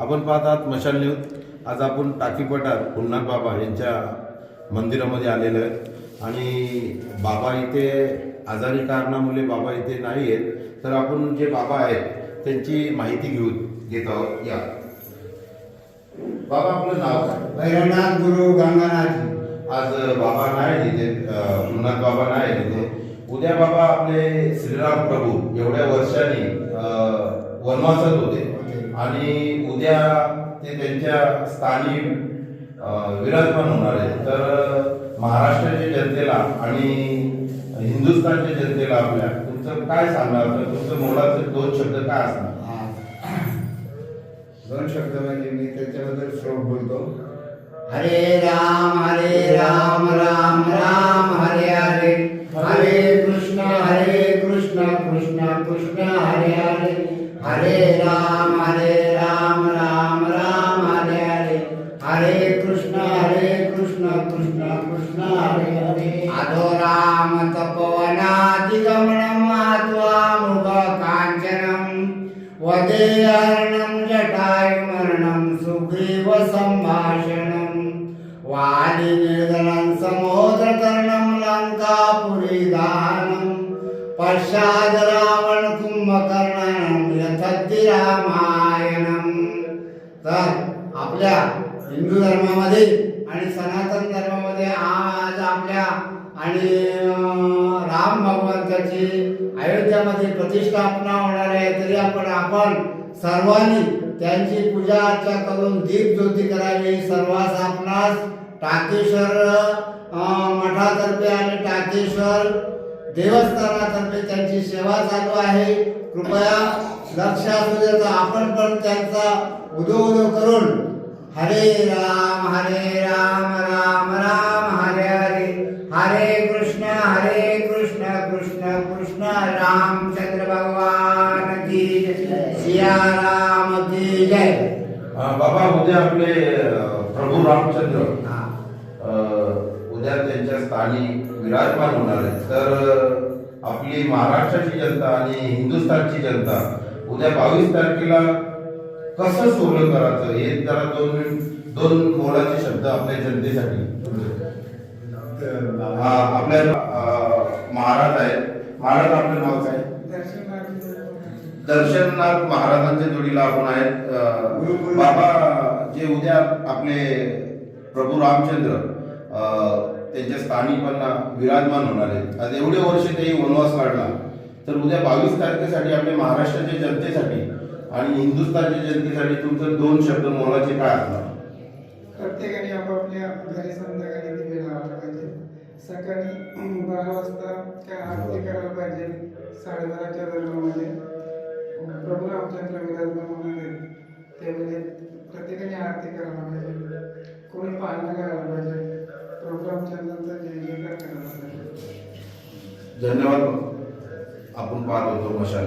आपण पाहतात मशाल न्यूज. आज आपण टाकी पठार पुन्हा बाबा यांच्या मंदिरामध्ये आलेलो आहेत आणि बाबा इथे आजारी कारणामुळे बाबा इथे नाही आहेत. तर आपण जे बाबा आहेत त्यांची माहिती घेऊ घेत आहोत. या. बाबा आपलं नाव काय? भैरवनाथ गुरु गंगानाथ आज बाबा नाही तिथे पुन्हा बाबा नाही तिथे उद्या बाबा आपले श्रीराम प्रभू एवढ्या वर्षांनी वनवासात होते. आणि उद्या ते त्यांच्या स्थानी विराजमान होणार आहे. तर महाराष्ट्राच्या जनतेला आणि हिंदुस्थानच्या जनतेला आपल्या तुमचं काय सांगणार? तर तुमचं मोलाचं दोन शब्द काय असणार? दोन शब्द म्हणजे मी त्याच्याबद्दल श्लोक बोलतो. हरे राम हरे राम राम राम हरे हरे. हरे कृष्ण हरे कृष्ण कृष्ण कृष्ण हरे हरे. हरे राम हरे राम राम राम हरे हरे. हरे कृष्ण हरे कृष्ण कृष्ण कृष्ण हरे हरे. अधो राम तपोवनादिगमनम् आत्वा मुख वदे हरणं जटायुमरणं सुग्रीव सम्भाषणं पश्चाद रावण कुंभकर्णनं यथद्दि रामायणम. तर आपल्या हिंदू धर्मामध्ये आणि सनातन धर्मामध्ये आज आपल्या आणि राम भगवंताची अयोध्यामध्ये प्रतिष्ठापना होणार आहे तरी आपण आपण सर्वांनी त्यांची पूजा अर्चा करून दीप ज्योती करावी. सर्वांस आपणास टाकेश्वर मठातर्फे आणि टाकेश्वर देवस्थानातर्फे त्यांची सेवा चालू आहे. कृपया लक्ष असू द्यायचं आपण पण त्यांचा उदो उदो करून हरे राम हरे राम राम राम हरे हरे हरे कृष्ण हरे कृष्ण कृष्ण कृष्ण रामचंद्र भगवान की जय. सिया राम की जय. बाबा उद्या आपले प्रभू रामचंद्र. उद्या त्यांच्या स्थानी विराजमान होणार आहे तर आपली महाराष्ट्राची जनता आणि हिंदुस्थानची जनता उद्या बावीस तारखेला कसं सोहळं करायचं? हे जरा दोन मिनिट दोन मोलाचे शब्द आपल्या जनतेसाठी. आपल्या महाराज आहेत. महाराज आपलं नाव काय? दर्शननाथ महाराजांच्या जोडीला आपण आहेत. बाबा जे उद्या आपले प्रभू रामचंद्र त्यांच्या स्थानी पण विराजमान होणार आहेत. आज एवढे वर्ष ते वनवास काढला तर उद्या बावीस तारखेसाठी आपल्या महाराष्ट्राच्या जनतेसाठी आणि हिंदुस्थानच्या जनतेसाठी तुमचं दोन शब्द मोलाचे काय असणार? प्रत्येकाने आपापल्या घरी संध्याकाळी दिवे लावायला पाहिजे. सकाळी बारा वाजता काय आरती करायला पाहिजे. साडेबाराच्या दरम्यानमध्ये म्हणजे प्रभू रामचंद्र विराजमान होणार आहेत त्यावेळी प्रत्येकाने आरती करायला पाहिजे कोणी पालना करायला पाहिजे प्रभू रामचंद्रांचा जय जयकार करायला पाहिजे धन्यवाद. आपण पाहत होतो मशाल